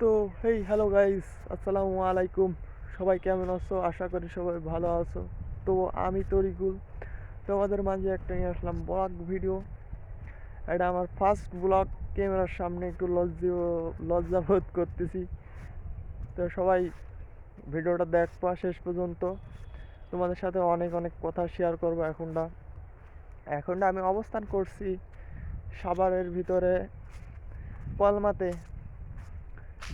তো hey hello guys আসসালামু আলাইকুম সবাই কেমন আছো? আশা করি সবাই ভালো আছো। তো, আমি তরিকুল। তোমাদের মাঝে একটা নিয়ে আসলাম ব্লগ ভিডিও এটা আমার ফার্স্ট ব্লগ ক্যামেরার সামনে একটু লজ্জা লজ্জা বোধ করতেছি। তো, সবাই ভিডিওটা দেখবা শেষ পর্যন্ত। তোমাদের সাথে অনেক অনেক কথা শেয়ার করব এখনটা। এখনটা আমি অবস্থান করছি সাভারের ভিতরে, পলমাতে।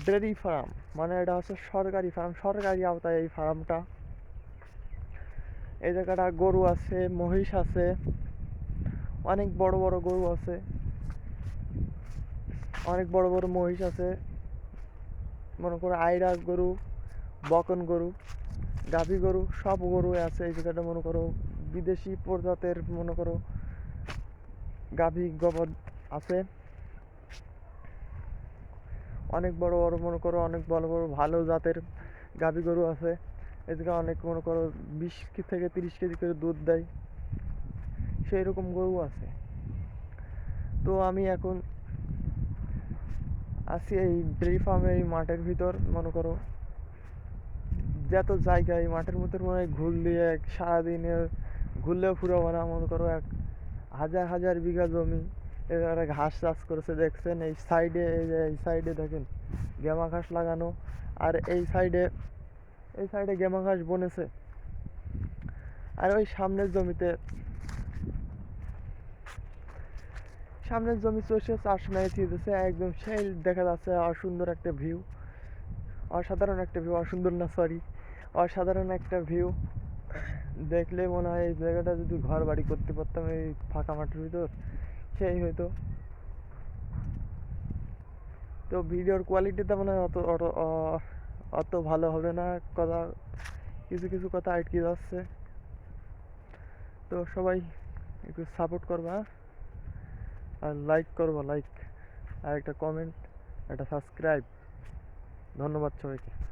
ডেয়ারি ফার্ম মানে এটা হচ্ছে সরকারি ফার্ম সরকারি আওতায় এই ফার্মটা এই জায়গাটা গরু আছে, মহিষ আছে, অনেক বড় বড় গরু আছে, অনেক বড় বড় মহিষ আছে, মনে করো আইরাস গরু, বকন গরু, গাভী গরু, সব গরু আছে এই জায়গাটা, মনে করো বিদেশি প্রজাতের, মনে করো গাভী গোবর আছে। অনেক বড় বড়, মনে করো অনেক বড় বড় ভালো জাতের গাভী গরু আছে। এদিকে অনেক, মনে করো, বিশ থেকে তিরিশ কেজি করে দুধ দেয়। সেই রকম গরু আছে। তো আমি এখন আছি এই ডেয়ারি ফার্মের এই মাঠের ভিতর, মনে করো। যত জায়গা, এই মাঠের মধ্যে মনে হয় ঘুর দিয়ে এক সারাদিনের ঘুরলেও ফুরাবো না, মনে করো এক হাজার হাজার বিঘা জমি। এবারে ঘাস চাষ করেছে, দেখছেন? এই সাইডে এই যে, এই সাইডে দেখেন গেমা ঘাস লাগানো। আর এই সাইডে এই সাইডে গেমা ঘাস বনেছে। আর ওই সামনের জমিতে, সামনের জমি চষে চাষ মেরে দিতেছে একদম সেই দেখা যাচ্ছে, অসুন্দর একটা ভিউ অসাধারণ একটা ভিউ অসুন্দর না সরি অসাধারণ একটা ভিউ দেখলে মনে হয় এই জায়গাটা যদি ঘর বাড়ি করতে পারতাম, এই ফাঁকা মাঠের ভিতর সেই হয়তো। তো ভিডিওর কোয়ালিটিটা মনে হয় অত অত অত ভালো হবে না। কথা কিছু কিছু কথা আটকে যাচ্ছে। তো সবাই একটু সাপোর্ট করবা হ্যাঁ? আর লাইক করবা লাইক আর একটা কমেন্ট একটা সাবস্ক্রাইব ধন্যবাদ সবাইকে।